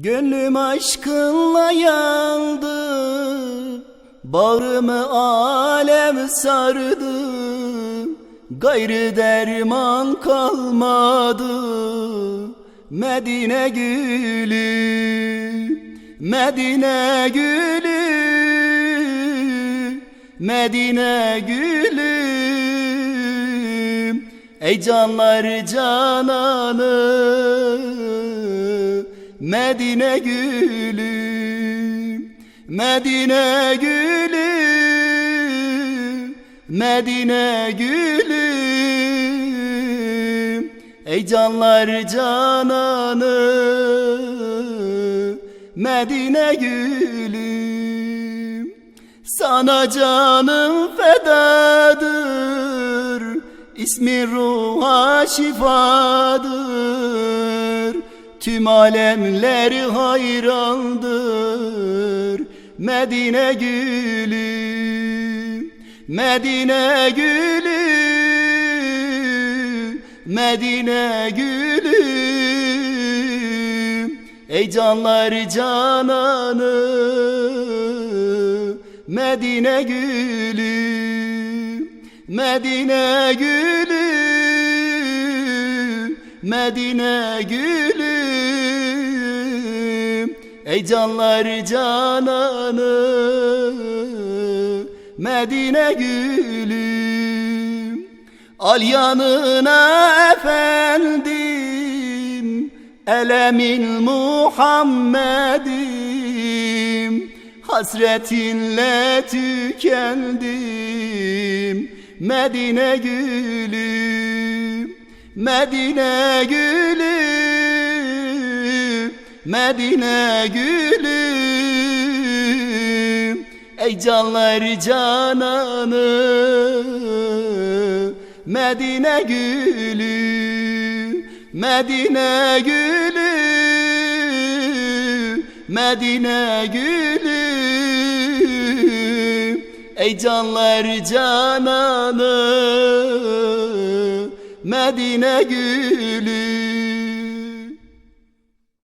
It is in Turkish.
Gönlüm aşkınla yandı Bağrımı alem sardı. Gayrı derman kalmadı Medine gülü Medine gülü Medine gülü. Ey canlar cananı Medine gülü Medine gülü Medine gülü Ey canlar cananı Medine gülü Sana canım fedadır İsmi ruha şifadır Tüm alemler hayrandır. Medine gülü Medine gülü Medine gülü. Ey canlar cananı Medine gülü Medine gülü Medine gülü Ey canlar cananı Medine gülü Al yanına efendim Elemin Muhammed'im. Hasretinle tükendim Medine gülü Medine gülü Medine gülü Ey canlar cananı. Medine gülü Medine gülü Medine gülü Ey canlar cananı Medine gülü